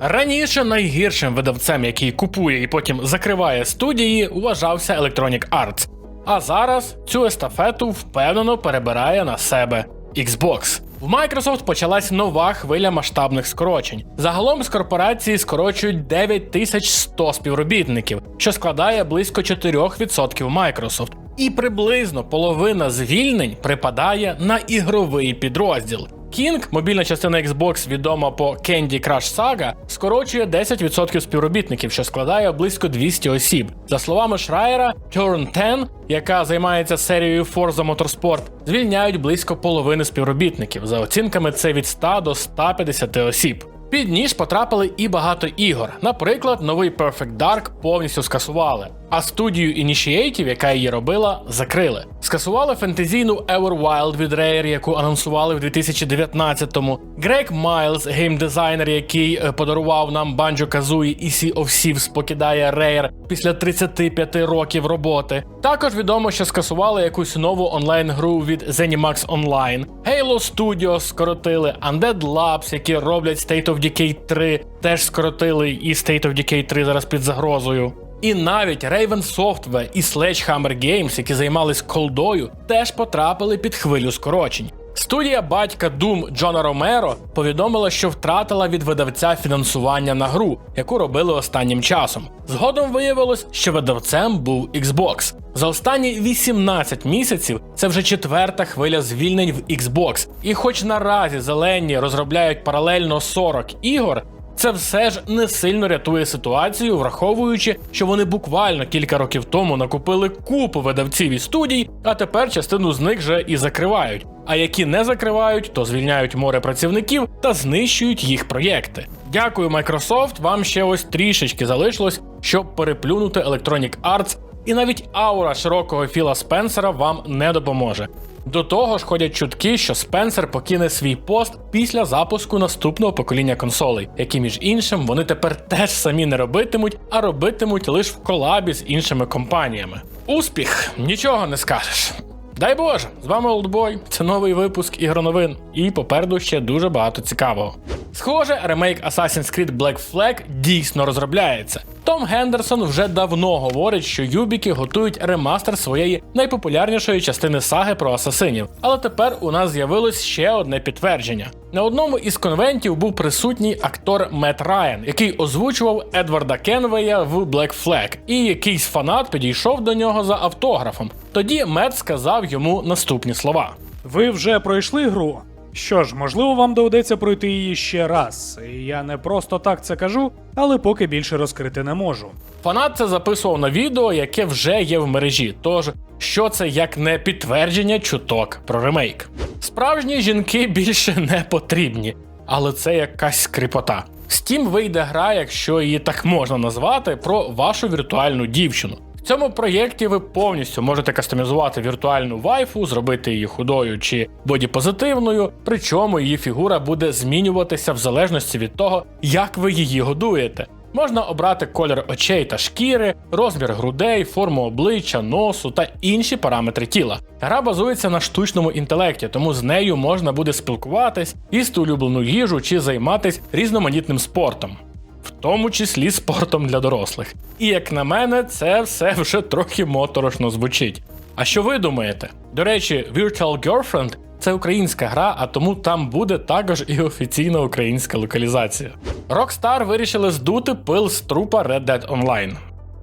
Раніше найгіршим видавцем, який купує і потім закриває студії, вважався Electronic Arts. А зараз цю естафету впевнено перебирає на себе Xbox. В Microsoft почалась нова хвиля масштабних скорочень. Загалом з корпорації скорочують 9100 співробітників, що складає близько 4% Microsoft. І приблизно половина звільнень припадає на ігровий підрозділ. King, мобільна частина Xbox, відома по Candy Crush Saga, скорочує 10% співробітників, що складає близько 200 осіб. За словами Шрайера, Turn 10, яка займається серією Forza Motorsport, звільняють близько половини співробітників. За оцінками, це від 100 до 150 осіб. Під ніж потрапили і багато ігор. Наприклад, новий Perfect Dark повністю скасували, а студію Initiative, яка її робила, закрили. Скасували фентезійну Everwild від Rare, яку анонсували в 2019-му. Грег Майлз, геймдизайнер, який е, подарував нам Banjo Kazooie і Sea of Thieves, покидає Rare після 35 років роботи. Також відомо, що скасували якусь нову онлайн-гру від ZeniMax Online. Halo Studios скоротили, Undead Labs, які роблять State of Decay 3, теж скоротили, і State of Decay 3 зараз під загрозою. І навіть Raven Software і Sledgehammer Games, які займались колдою, теж потрапили під хвилю скорочень. Студія батька Doom Джона Ромеро повідомила, що втратила від видавця фінансування на гру, яку робили останнім часом. Згодом виявилось, що видавцем був Xbox. За останні 18 місяців це вже четверта хвиля звільнень в Xbox. І хоч наразі зелені розробляють паралельно 40 ігор, це все ж не сильно рятує ситуацію, враховуючи, що вони буквально кілька років тому накупили купу видавців і студій, а тепер частину з них вже і закривають. А які не закривають, то звільняють море працівників та знищують їх проєкти. Дякую, Microsoft, Вам ще ось трішечки залишилось, щоб переплюнути Electronic Arts, і навіть аура широкого Філа Спенсера вам не допоможе. До того ж ходять чутки, що Спенсер покине свій пост після запуску наступного покоління консолей, які між іншим вони тепер теж самі не робитимуть, а робитимуть лише в колабі з іншими компаніями. Успіх! Нічого не скажеш. Дай Боже, з вами Олдбой. Це новий випуск ігроновин, і попереду ще дуже багато цікавого. Схоже, ремейк Assassin's Creed Black Flag дійсно розробляється. Том Гендерсон вже давно говорить, що Юбіки готують ремастер своєї найпопулярнішої частини саги про асасинів. Але тепер у нас з'явилось ще одне підтвердження. На одному із конвентів був присутній актор Мет Райан, який озвучував Едварда Кенвея в Black Flag, і якийсь фанат підійшов до нього за автографом. Тоді Мет сказав йому наступні слова. Ви вже пройшли гру? Що ж, можливо, вам доведеться пройти її ще раз. І Я не просто так це кажу, але поки більше розкрити не можу. Фанат це записував на відео, яке вже є в мережі. Тож, що це як не підтвердження чуток про ремейк. Справжні жінки більше не потрібні, але це якась скрипота. Steam вийде гра, якщо її так можна назвати, про вашу віртуальну дівчину. В цьому проєкті ви повністю можете кастомізувати віртуальну вайфу, зробити її худою чи бодіпозитивною, причому її фігура буде змінюватися в залежності від того, як ви її годуєте. Можна обрати колір очей та шкіри, розмір грудей, форму обличчя, носу та інші параметри тіла. Гра базується на штучному інтелекті, тому з нею можна буде спілкуватись, їсти улюблену їжу чи займатися різноманітнним спортом. В тому числі спортом для дорослих. І як на мене, це все вже трохи моторошно звучить. А що ви думаєте? До речі, Virtual Girlfriend це українська гра, а тому там буде також і офіційна українська локалізація. Rockstar вирішили здути пил з трупа Red Dead Online.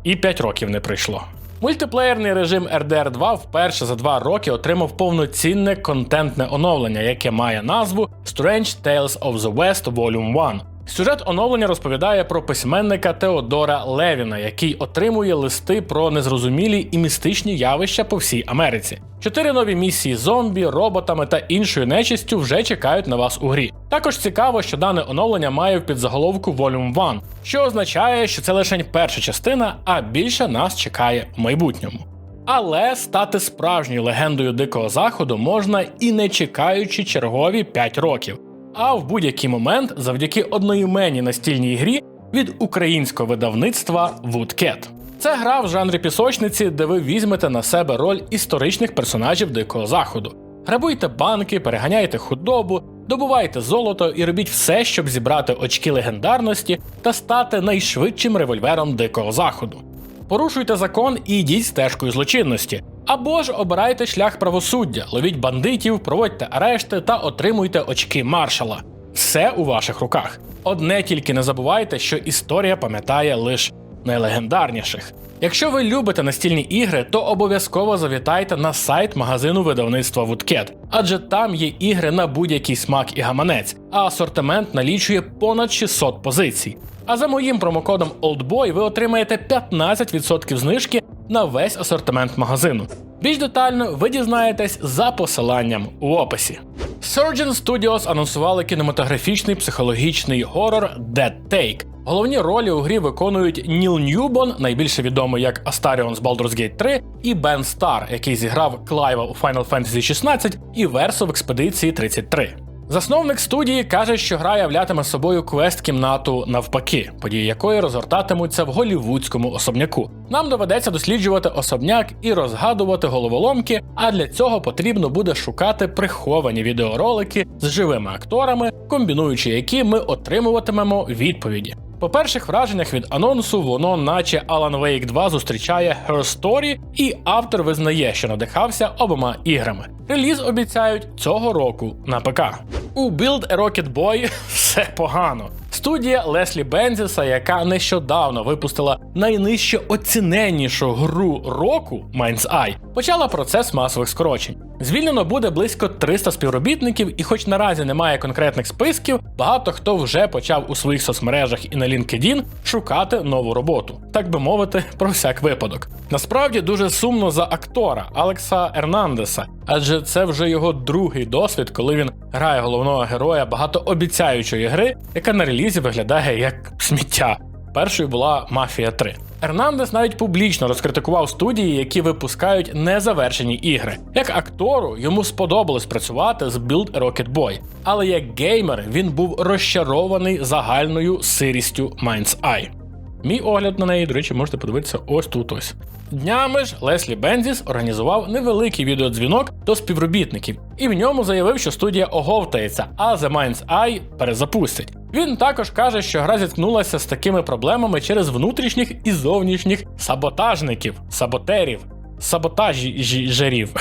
І 5 років не пройшло. Мультиплеєрний режим RDR 2 вперше за 2 роки отримав повноцінне контентне оновлення, яке має назву Strange Tales of the West Volume 1. Сюжет оновлення розповідає про письменника Теодора Левіна, який отримує листи про незрозумілі і містичні явища по всій Америці. Чотири нові місії зомбі, роботами та іншою нечистю вже чекають на вас у грі. Також цікаво, що дане оновлення має в підзаголовку Volume 1, що означає, що це лише перша частина, а більше нас чекає в майбутньому. Але стати справжньою легендою Дикого Заходу можна і не чекаючи чергові 5 років а в будь-який момент завдяки одноіменній настільній грі від українського видавництва Woodcat. Це гра в жанрі пісочниці, де ви візьмете на себе роль історичних персонажів Дикого Заходу. Грабуйте банки, переганяєте худобу, добувайте золото і робіть все, щоб зібрати очки легендарності та стати найшвидшим револьвером дикого заходу. Порушуйте закон і йдіть стежкою злочинності. Або ж обирайте шлях правосуддя, ловіть бандитів, проводьте арешти та отримуйте очки маршала. Все у ваших руках. Одне тільки не забувайте, що історія пам'ятає лише найлегендарніших. Якщо ви любите настільні ігри, то обов'язково завітайте на сайт магазину видавництва Woodcat, адже там є ігри на будь-який смак і гаманець, а асортимент налічує понад 600 позицій. А за моїм промокодом OLDBOY ви отримаєте 15% знижки на весь асортимент магазину. Більш детально ви дізнаєтесь за посиланням у описі. Surgeon Studios анонсували кінематографічний психологічний горор Dead Take. Головні ролі у грі виконують Ніл Ньюбон, найбільше відомий як Астаріон з Baldur's Gate 3, і Бен Стар, який зіграв Клайва у Final Fantasy 16 і Версо в експедиції 33. Засновник студії каже, що гра являтиме собою квест-кімнату навпаки, події якої розгортатимуться в голівудському особняку. Нам доведеться досліджувати особняк і розгадувати головоломки, а для цього потрібно буде шукати приховані відеоролики з живими акторами, комбінуючи які ми отримуватимемо відповіді. По перших враженнях від анонсу воно, наче Alan Wake 2 зустрічає Her Story, і автор визнає, що надихався обома іграми. Реліз обіцяють цього року на ПК. У Build a Rocket Boy все погано. Студія Леслі Бензіса, яка нещодавно випустила найнижче оціненнішу гру року Mind's Eye, почала процес масових скорочень. Звільнено буде близько 300 співробітників, і хоч наразі немає конкретних списків, багато хто вже почав у своїх соцмережах і на LinkedIn шукати нову роботу, так би мовити, про всяк випадок. Насправді дуже сумно за актора Алекса Ернандеса, адже це вже його другий досвід, коли він грає головного героя багатообіцяючої гри, яка на релізі виглядає як сміття. Першою була Мафія 3. Ернандес навіть публічно розкритикував студії, які випускають незавершені ігри. Як актору йому сподобалось працювати з Build Rocket Boy, але як геймер він був розчарований загальною сирістю Mind's Eye. Мій огляд на неї, до речі, можете подивитися ось тут ось. Днями ж Леслі Бензіс організував невеликий відеодзвінок до співробітників, і в ньому заявив, що студія оговтається, а The Mind's Eye перезапустять. Він також каже, що гра зіткнулася з такими проблемами через внутрішніх і зовнішніх саботажників, саботерів, саботажерів.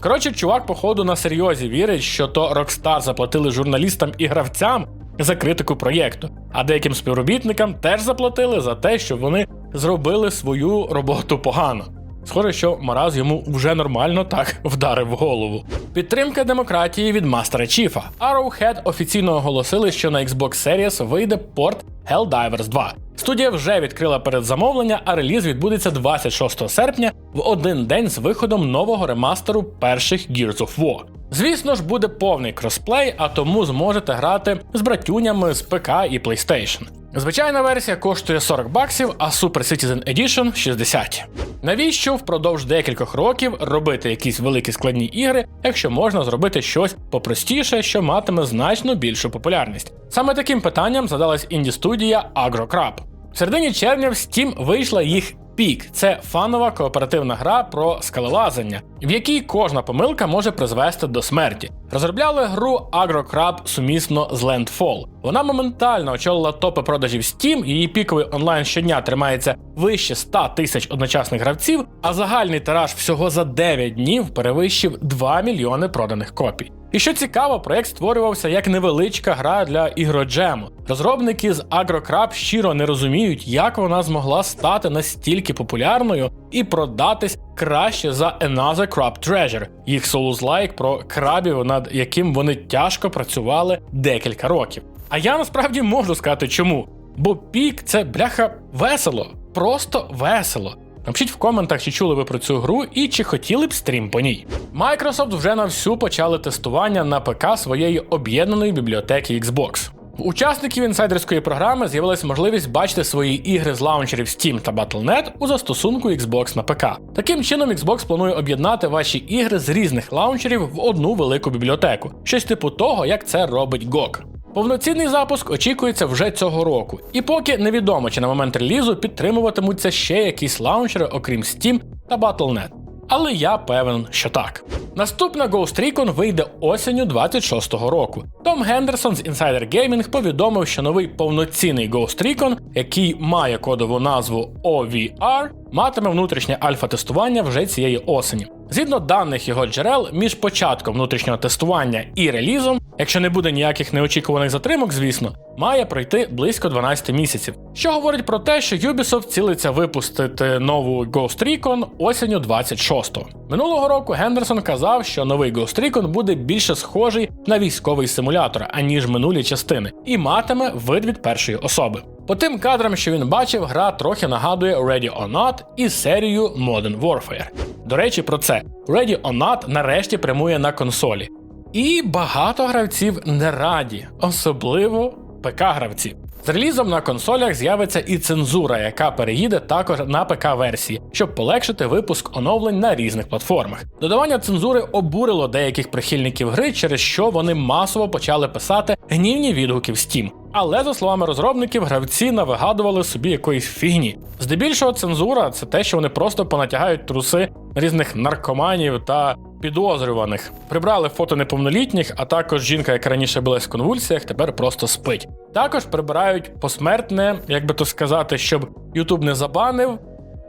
Коротше, чувак, походу, на серйозі вірить, що то Rockstar заплатили журналістам і гравцям за критику проєкту, а деяким співробітникам теж заплатили за те, що вони зробили свою роботу погано. Схоже, що Мараз йому вже нормально так вдарив голову. Підтримка демократії від Мастера Чіфа. Arrowhead офіційно оголосили, що на Xbox Series вийде порт Helldivers 2. Студія вже відкрила передзамовлення, а реліз відбудеться 26 серпня в один день з виходом нового ремастеру перших Gears of War. Звісно ж, буде повний кросплей, а тому зможете грати з братюнями з ПК і PlayStation. Звичайна версія коштує 40 баксів, а Super Citizen Edition 60. Навіщо впродовж декількох років робити якісь великі складні ігри, якщо можна зробити щось попростіше, що матиме значно більшу популярність? Саме таким питанням задалась інді-студія AgroCrab. В середині червня в Steam вийшла їх Пік це фанова кооперативна гра про скалолазання, в якій кожна помилка може призвести до смерті. Розробляли гру AgroCrab сумісно з Landfall. Вона моментально очолила топи продажів Steam, її піковий онлайн щодня тримається вище 100 тисяч одночасних гравців, а загальний тираж всього за 9 днів перевищив 2 мільйони проданих копій. І що цікаво, проект створювався як невеличка гра для ігроджему. Розробники з AgroCrab щиро не розуміють, як вона змогла стати настільки популярною і продатись краще за Another Crab Treasure, їх Souls-like про крабів, над яким вони тяжко працювали декілька років. А я насправді можу сказати чому. Бо пік це бляха весело, просто весело. Напишіть в коментах, чи чули ви про цю гру і чи хотіли б стрім по ній. Microsoft вже на всю почали тестування на ПК своєї об'єднаної бібліотеки Xbox. У учасників інсайдерської програми з'явилася можливість бачити свої ігри з лаунчерів Steam та Battle.net у застосунку Xbox на ПК. Таким чином, Xbox планує об'єднати ваші ігри з різних лаунчерів в одну велику бібліотеку, щось типу того, як це робить GOG. Повноцінний запуск очікується вже цього року, і поки невідомо, чи на момент релізу підтримуватимуться ще якісь лаунчери, окрім Steam та Battle.net. але я певен, що так. Наступна Ghost Recon вийде осінню 26-го року. Том Гендерсон з Insider Gaming повідомив, що новий повноцінний Ghost Recon, який має кодову назву OVR, матиме внутрішнє альфа-тестування вже цієї осені. Згідно даних його джерел, між початком внутрішнього тестування і релізом, якщо не буде ніяких неочікуваних затримок, звісно, має пройти близько 12 місяців. Що говорить про те, що Ubisoft цілиться випустити нову Ghost Recon осінню 26-го. Минулого року Гендерсон казав, що новий Ghost Recon буде більше схожий на військовий симулятор, аніж минулі частини, і матиме вид від першої особи. По тим кадрам, що він бачив, гра трохи нагадує Ready or Not і серію Modern Warfare. До речі, про це Ready or Not нарешті прямує на консолі. І багато гравців не раді, особливо ПК-гравці. З релізом на консолях з'явиться і цензура, яка переїде також на ПК-версії, щоб полегшити випуск оновлень на різних платформах. Додавання цензури обурило деяких прихильників гри, через що вони масово почали писати гнівні відгуки в Steam. Але за словами розробників, гравці навигадували собі якоїсь фігні. Здебільшого цензура це те, що вони просто понатягають труси різних наркоманів та підозрюваних. Прибрали фото неповнолітніх, а також жінка, яка раніше билась в конвульсіях, тепер просто спить. Також прибирають посмертне, як би то сказати, щоб Ютуб не забанив.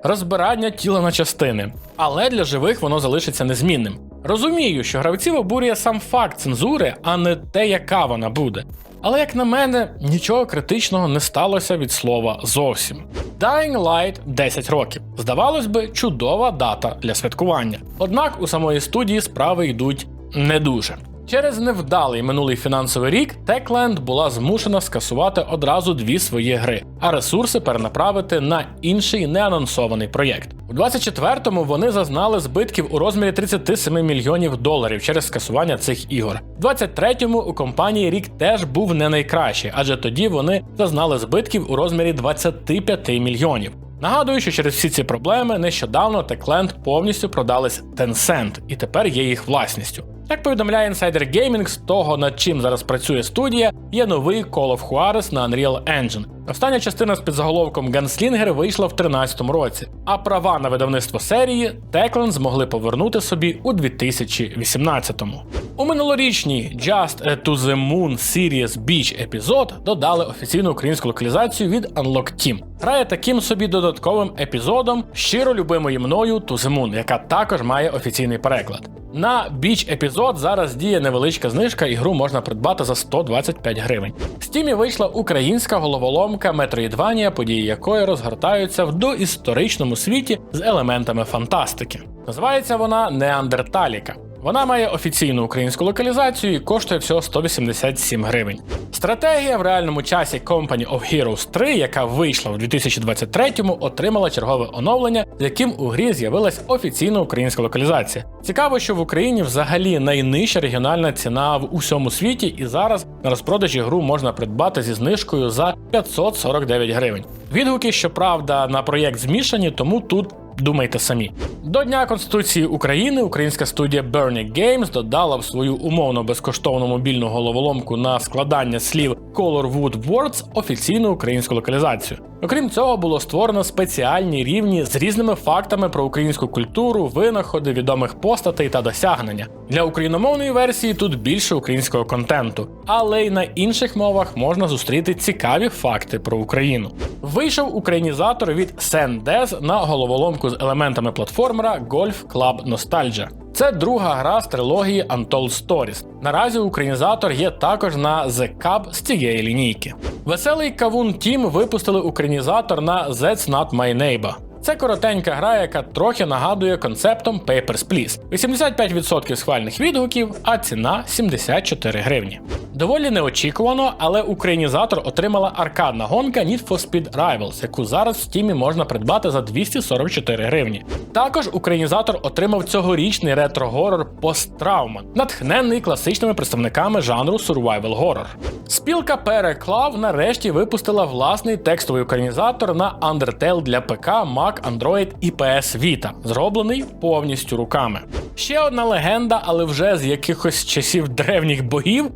Розбирання тіла на частини, але для живих воно залишиться незмінним. Розумію, що гравців обурює сам факт цензури, а не те, яка вона буде. Але як на мене, нічого критичного не сталося від слова зовсім. Dying Light 10 років. Здавалось би, чудова дата для святкування. Однак у самої студії справи йдуть не дуже. Через невдалий минулий фінансовий рік Techland була змушена скасувати одразу дві свої гри, а ресурси перенаправити на інший неанонсований проєкт. У 24-му вони зазнали збитків у розмірі 37 мільйонів доларів через скасування цих ігор. У 23-му у компанії рік теж був не найкращий, адже тоді вони зазнали збитків у розмірі 25 мільйонів. Нагадую, що через всі ці проблеми нещодавно Techland повністю продались Tencent і тепер є їх власністю. Як повідомляє Insider Gaming, з того, над чим зараз працює студія, є новий Call of Juarez на Unreal Engine. Остання частина з підзаголовком Gunslinger вийшла в 2013 році, а права на видавництво серії Techland змогли повернути собі у 2018-му. У минулорічній Just To The Moon Series Beach епізод додали офіційну українську локалізацію від Unlock Team. Грає таким собі додатковим епізодом щиро любимої мною To The Moon, яка також має офіційний переклад. На біч епізод зараз діє невеличка знижка, і гру можна придбати за 125 гривень. В стімі вийшла українська головоломка Метроїдванія, події якої розгортаються в доісторичному світі з елементами фантастики. Називається вона Неандерталіка. Вона має офіційну українську локалізацію і коштує всього 187 гривень. Стратегія в реальному часі Company of Heroes 3, яка вийшла в 2023-му, отримала чергове оновлення, з яким у грі з'явилась офіційна українська локалізація. Цікаво, що в Україні взагалі найнижча регіональна ціна в усьому світі, і зараз на розпродажі гру можна придбати зі знижкою за 549 гривень. Відгуки, щоправда, на проєкт змішані, тому тут. Думайте самі. До Дня Конституції України українська студія Burning Games додала в свою умовно безкоштовну мобільну головоломку на складання слів Colorwood Words офіційну українську локалізацію. Окрім цього, було створено спеціальні рівні з різними фактами про українську культуру, винаходи, відомих постатей та досягнення. Для україномовної версії тут більше українського контенту, але й на інших мовах можна зустріти цікаві факти про Україну. Вийшов українізатор від SendDes на головоломку з елементами платформера Golf Club Nostalgia. Це друга гра з трилогії Untold Stories. Наразі українізатор є також на The Cub з цієї лінійки. Веселий Кавун Тім випустили українізатор на That's Not My Neighbor. Це коротенька гра, яка трохи нагадує концептом Papers, Please. 85% схвальних відгуків, а ціна 74 гривні. Доволі неочікувано, але українізатор отримала аркадна гонка Need for Speed Rivals, яку зараз в стімі можна придбати за 244 гривні. Також українізатор отримав цьогорічний ретро-горор Post-Trauma, натхненний класичними представниками жанру survival horror. Спілка Переклав нарешті випустила власний текстовий українізатор на Undertale для ПК, Mac, Android і PS Vita, зроблений повністю руками. Ще одна легенда, але вже з якихось часів древніх богів,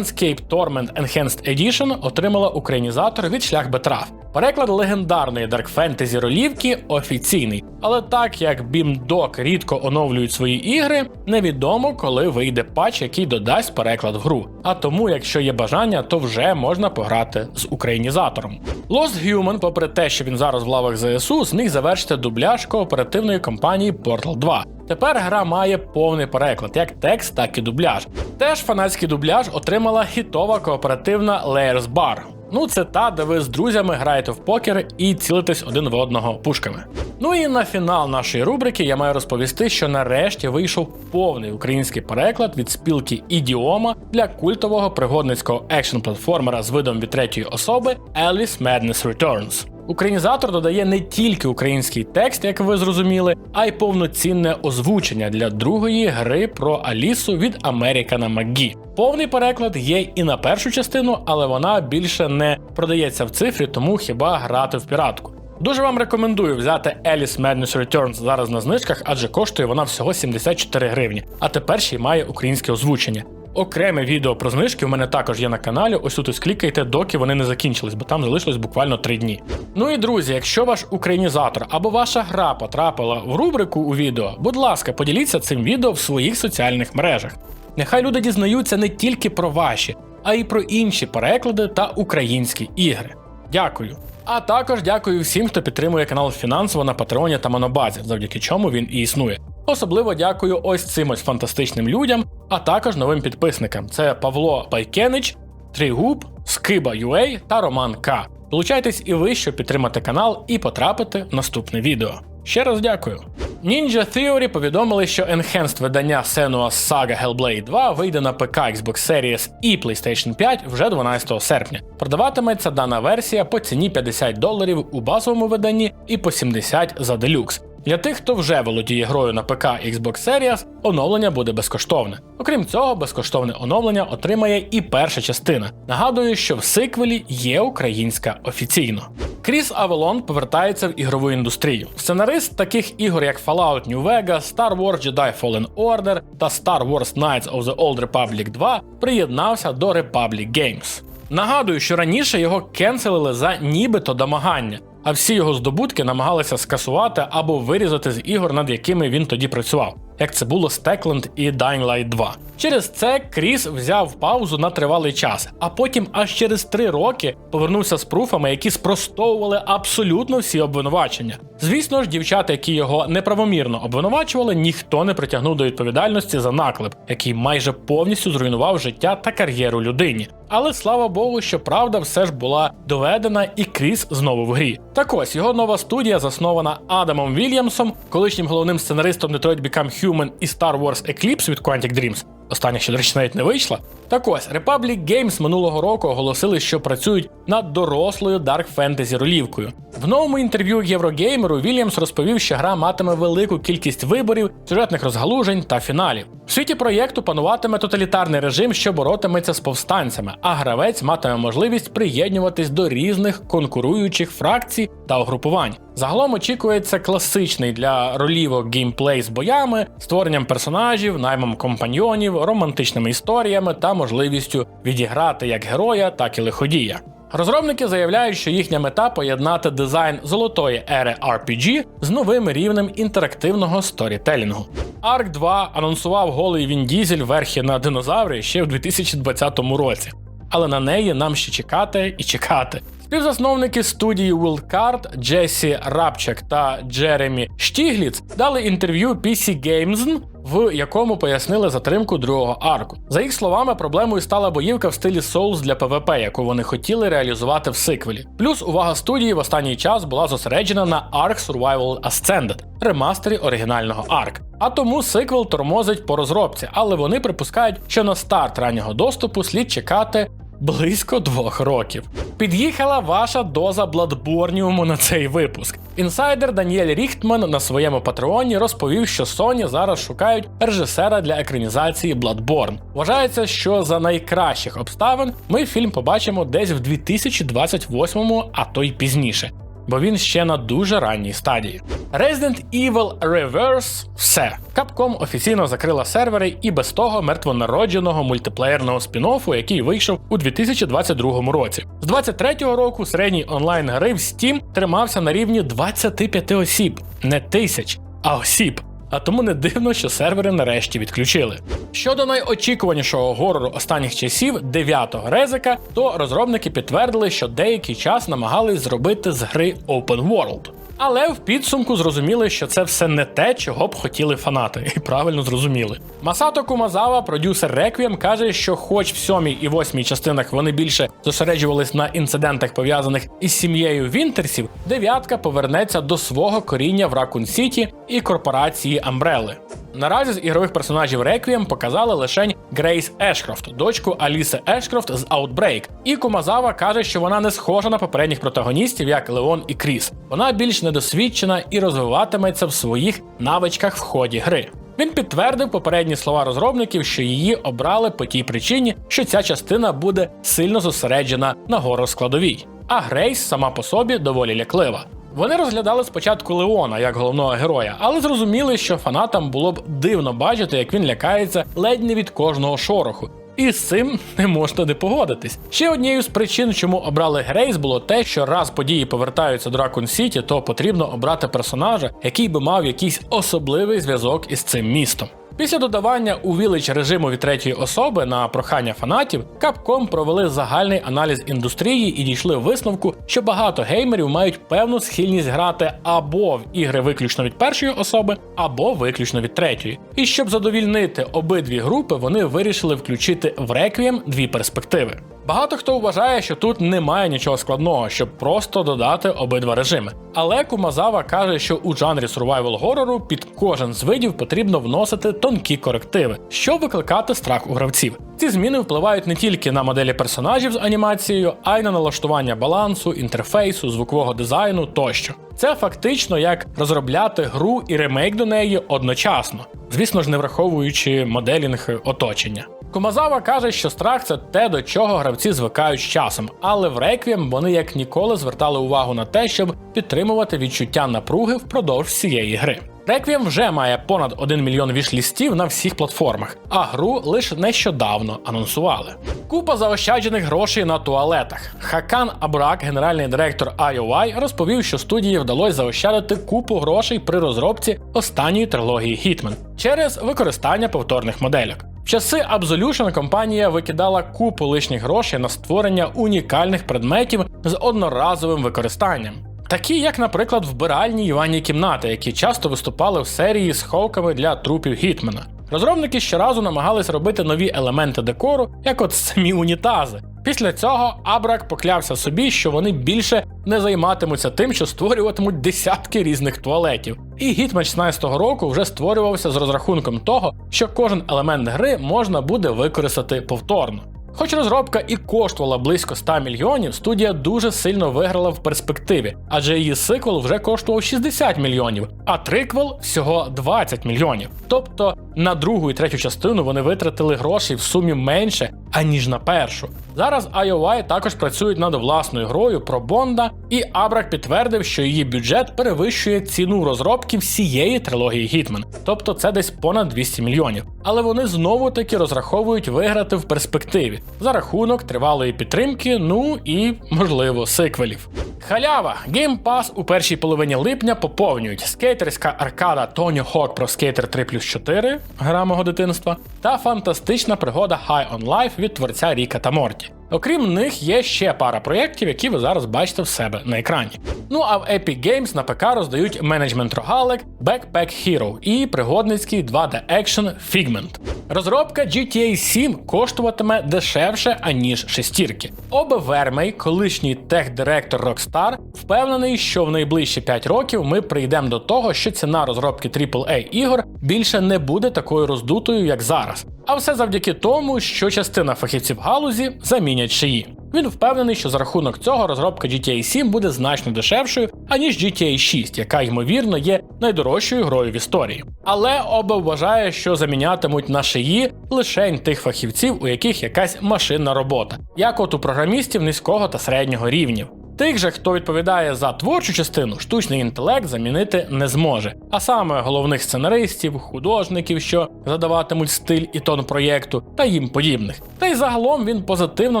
Planescape Torment Enhanced Edition отримала українізатор від шлях Бетраф. Переклад легендарної Fantasy ролівки офіційний, але так як BIMDOC рідко оновлюють свої ігри, невідомо коли вийде патч, який додасть переклад в гру. А тому, якщо є бажання, то вже можна пограти з українізатором. Lost Human, попри те, що він зараз в лавах ЗСУ, зміг завершити дубляж кооперативної компанії Portal 2. Тепер гра має повний переклад, як текст, так і дубляж. Теж фанатський дубляж отримала хітова кооперативна Layers Bar. Ну, це та, де ви з друзями граєте в покер і цілитесь один в одного пушками. Ну і на фінал нашої рубрики я маю розповісти, що нарешті вийшов повний український переклад від спілки Ідіома для культового пригодницького екшн-платформера з видом від третьої особи Alice Madness Returns. Українізатор додає не тільки український текст, як ви зрозуміли, а й повноцінне озвучення для другої гри про Алісу від Американа Макгі. Повний переклад є і на першу частину, але вона більше не продається в цифрі, тому хіба грати в піратку. Дуже вам рекомендую взяти Alice Madness Returns зараз на знижках, адже коштує вона всього 74 гривні, а тепер ще й має українське озвучення. Окреме відео про знижки у мене також є на каналі. Ось тут ось клікайте, доки вони не закінчились, бо там залишилось буквально 3 дні. Ну і друзі, якщо ваш українізатор або ваша гра потрапила в рубрику у відео, будь ласка, поділіться цим відео в своїх соціальних мережах. Нехай люди дізнаються не тільки про ваші, а й про інші переклади та українські ігри. Дякую. А також дякую всім, хто підтримує канал фінансово на Патреоні та Монобазі, завдяки чому він і існує. Особливо дякую ось цим ось фантастичним людям, а також новим підписникам: це Павло Байкенич, Тригуб, Скиба UA та Роман К. Долучайтесь і ви, щоб підтримати канал і потрапити в наступне відео. Ще раз дякую. Ninja Theory повідомили, що Enhanced видання Senua's Saga Hellblade 2 вийде на ПК Xbox Series і PlayStation 5 вже 12 серпня. Продаватиметься дана версія по ціні 50 доларів у базовому виданні і по 70 за делюкс. Для тих, хто вже володіє грою на ПК Xbox Series, оновлення буде безкоштовне. Окрім цього, безкоштовне оновлення отримає і перша частина. Нагадую, що в сиквелі є українська офіційно. Кріс Авелон повертається в ігрову індустрію. Сценарист таких ігор, як Fallout New Vegas, Star Wars Jedi Fallen Order та Star Wars Knights of the Old Republic 2 приєднався до Republic Games. Нагадую, що раніше його кенселили за нібито домагання, а всі його здобутки намагалися скасувати або вирізати з ігор, над якими він тоді працював, як це було з Techland і Dying Light 2. Через це Кріс взяв паузу на тривалий час, а потім аж через три роки повернувся з пруфами, які спростовували абсолютно всі обвинувачення. Звісно ж, дівчата, які його неправомірно обвинувачували, ніхто не притягнув до відповідальності за наклеп, який майже повністю зруйнував життя та кар'єру людині. Але слава Богу, що правда все ж була доведена, і Кріс знову в грі. Так ось його нова студія, заснована Адамом Вільямсом, колишнім головним сценаристом Detroit Become Human і Star Wars Eclipse від Quantic Dreams. Остання ще, до речі, навіть не вийшла. Так ось, Republic Games минулого року оголосили, що працюють над дорослою Dark Fantasy ролівкою. В новому інтерв'ю Єврогеймеру Вільямс розповів, що гра матиме велику кількість виборів, сюжетних розгалужень та фіналів. В світі проєкту пануватиме тоталітарний режим, що боротиметься з повстанцями, а гравець матиме можливість приєднуватись до різних конкуруючих фракцій та угрупувань. Загалом очікується класичний для ролівок геймплей з боями, створенням персонажів, наймом компаньйонів, романтичними історіями та можливістю відіграти як героя, так і лиходія. Розробники заявляють, що їхня мета поєднати дизайн золотої ери RPG з новим рівнем інтерактивного сторітелінгу. Ark 2 анонсував голий Він Дізель верхи на динозаври ще в 2020 році, але на неї нам ще чекати і чекати. Співзасновники студії Wildcard Джесі Рапчак та Джеремі Штігліц дали інтерв'ю PC Games, в якому пояснили затримку другого арку. За їх словами, проблемою стала боївка в стилі Souls для PvP, яку вони хотіли реалізувати в сиквелі. Плюс увага студії в останній час була зосереджена на Ark Survival Ascended, ремастері оригінального Ark. А тому сиквел тормозить по розробці, але вони припускають, що на старт раннього доступу слід чекати близько двох років. Під'їхала ваша доза Бладборніуму на цей випуск. Інсайдер Даніель Ріхтман на своєму патреоні розповів, що Sony зараз шукають режисера для екранізації Bloodborne. Вважається, що за найкращих обставин ми фільм побачимо десь в 2028, а то й пізніше. Бо він ще на дуже ранній стадії. Resident Evil Reverse – все. Capcom офіційно закрила сервери і без того мертвонародженого мультиплеєрного спін-оффу, який вийшов у 2022 році. З 23-го року середній онлайн гри в Steam тримався на рівні 25 осіб, не тисяч, а осіб. А тому не дивно, що сервери нарешті відключили. Щодо найочікуванішого горору останніх часів, дев'ятого резика, то розробники підтвердили, що деякий час намагались зробити з гри Open World. Але в підсумку зрозуміли, що це все не те, чого б хотіли фанати, і правильно зрозуміли. Масато Кумазава, продюсер Реквієм, каже, що хоч в сьомій і восьмій частинах вони більше зосереджувались на інцидентах, пов'язаних із сім'єю Вінтерсів, дев'ятка повернеться до свого коріння в Ракун Сіті і корпорації Амбрели. Наразі з ігрових персонажів Requiem показали лише Грейс Ешкрофт, дочку Аліси Ешкрофт з Outbreak. І Кумазава каже, що вона не схожа на попередніх протагоністів, як Леон і Кріс. Вона більш недосвідчена і розвиватиметься в своїх навичках в ході гри. Він підтвердив попередні слова розробників, що її обрали по тій причині, що ця частина буде сильно зосереджена на горор-складовій. А Грейс сама по собі доволі ляклива. Вони розглядали спочатку Леона як головного героя, але зрозуміли, що фанатам було б дивно бачити, як він лякається ледь не від кожного шороху. І з цим не можна не погодитись. Ще однією з причин, чому обрали Грейс, було те, що раз події повертаються до Ракун Сіті, то потрібно обрати персонажа, який би мав якийсь особливий зв'язок із цим містом. Після додавання у Village режиму від третьої особи на прохання фанатів, Capcom провели загальний аналіз індустрії і дійшли висновку, що багато геймерів мають певну схильність грати або в ігри виключно від першої особи, або виключно від третьої. І щоб задовільнити обидві групи, вони вирішили включити в Requiem дві перспективи. Багато хто вважає, що тут немає нічого складного, щоб просто додати обидва режими. Але Кумазава каже, що у жанрі survival горору під кожен з видів потрібно вносити тонкі корективи, щоб викликати страх у гравців. Ці зміни впливають не тільки на моделі персонажів з анімацією, а й на налаштування балансу, інтерфейсу, звукового дизайну тощо. Це фактично як розробляти гру і ремейк до неї одночасно, звісно ж, не враховуючи моделінг оточення. Комазава каже, що страх це те, до чого гравці звикають з часом, але в Requiem вони як ніколи звертали увагу на те, щоб підтримувати відчуття напруги впродовж всієї гри. Requiem вже має понад 1 мільйон вішлістів на всіх платформах, а гру лише нещодавно анонсували. Купа заощаджених грошей на туалетах. Хакан Абрак, генеральний директор IOI, розповів, що студії вдалося заощадити купу грошей при розробці останньої трилогії Hitman через використання повторних модельок. В часи Absolution компанія викидала купу лишніх грошей на створення унікальних предметів з одноразовим використанням. Такі, як, наприклад, вбиральні й ванні кімнати, які часто виступали в серії з ховками для трупів Гітмена. Розробники щоразу намагались робити нові елементи декору, як от самі унітази. Після цього Абрак поклявся собі, що вони більше не займатимуться тим, що створюватимуть десятки різних туалетів. І Гітмен 16-го року вже створювався з розрахунком того, що кожен елемент гри можна буде використати повторно. Хоч розробка і коштувала близько 100 мільйонів, студія дуже сильно виграла в перспективі, адже її сиквел вже коштував 60 мільйонів, а триквел всього 20 мільйонів. Тобто на другу і третю частину вони витратили грошей в сумі менше, аніж на першу. Зараз IOI також працюють над власною грою про Бонда, і Абрак підтвердив, що її бюджет перевищує ціну розробки всієї трилогії Гітмен, тобто це десь понад 200 мільйонів. Але вони знову таки розраховують виграти в перспективі за рахунок тривалої підтримки, ну і можливо сиквелів. Халява Game Pass у першій половині липня поповнюють скейтерська аркада Tony Hawk Pro Skater 3 плюс 4 гра мого дитинства та фантастична пригода High on Life від творця Ріка та Морті. Окрім них, є ще пара проєктів, які ви зараз бачите в себе на екрані. Ну а в Epic Games на ПК роздають менеджмент рогалик Backpack Hero і пригодницький 2D екшен Figment. Розробка GTA 7 коштуватиме дешевше, аніж шестірки. Обе Вермей, колишній техдиректор Rockstar, впевнений, що в найближчі 5 років ми прийдемо до того, що ціна розробки AAA ігор більше не буде такою роздутою, як зараз. А все завдяки тому, що частина фахівців галузі замінять шиї. Він впевнений, що за рахунок цього розробка GTA 7 буде значно дешевшою, аніж GTA 6, яка ймовірно є найдорожчою грою в історії. Але Оба вважає, що замінятимуть на шиї лишень тих фахівців, у яких якась машинна робота, як от у програмістів низького та середнього рівнів. Тих же, хто відповідає за творчу частину, штучний інтелект замінити не зможе. А саме головних сценаристів, художників, що задаватимуть стиль і тон проєкту, та їм подібних. Та й загалом він позитивно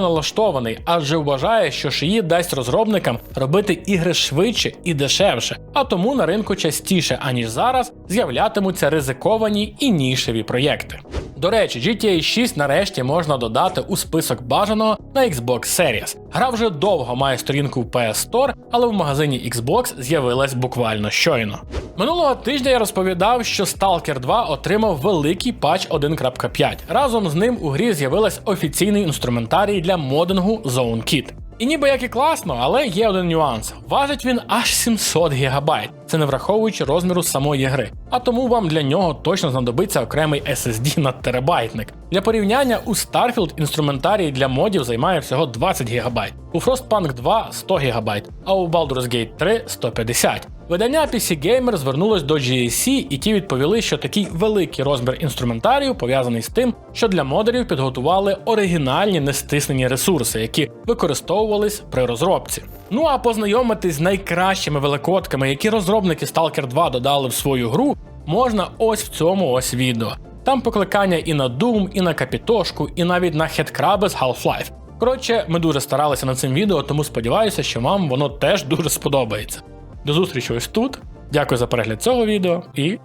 налаштований, адже вважає, що шиї дасть розробникам робити ігри швидше і дешевше, а тому на ринку частіше, аніж зараз, з'являтимуться ризиковані і нішеві проєкти. До речі, GTA 6 нарешті можна додати у список бажаного на Xbox Series. Гра вже довго має сторінку в PS Store, але в магазині Xbox з'явилась буквально щойно. Минулого тижня я розповідав, що Stalker 2 отримав великий патч 1.5. Разом з ним у грі з'явилась офіційний інструментарій для модингу Zone Kit. І ніби як і класно, але є один нюанс. Важить він аж 700 ГБ. Це не враховуючи розміру самої гри. А тому вам для нього точно знадобиться окремий SSD на терабайтник. Для порівняння у Starfield інструментарій для модів займає всього 20 ГБ, у Frostpunk 2 100 ГБ, а у Baldur's Gate 3 150. Видання PC Gamer звернулось до GSC, і ті відповіли, що такий великий розмір інструментарію пов'язаний з тим, що для модерів підготували оригінальні нестиснені ресурси, які використовувались при розробці. Ну а познайомитись з найкращими великодками, які розробники Stalker 2 додали в свою гру, можна ось в цьому ось відео. Там покликання і на Doom, і на Капітошку, і навіть на Headcrab з Half-Life. Коротше, ми дуже старалися над цим відео, тому сподіваюся, що вам воно теж дуже сподобається. До зустрічі ось тут. Дякую за перегляд цього відео і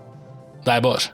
дай Боже!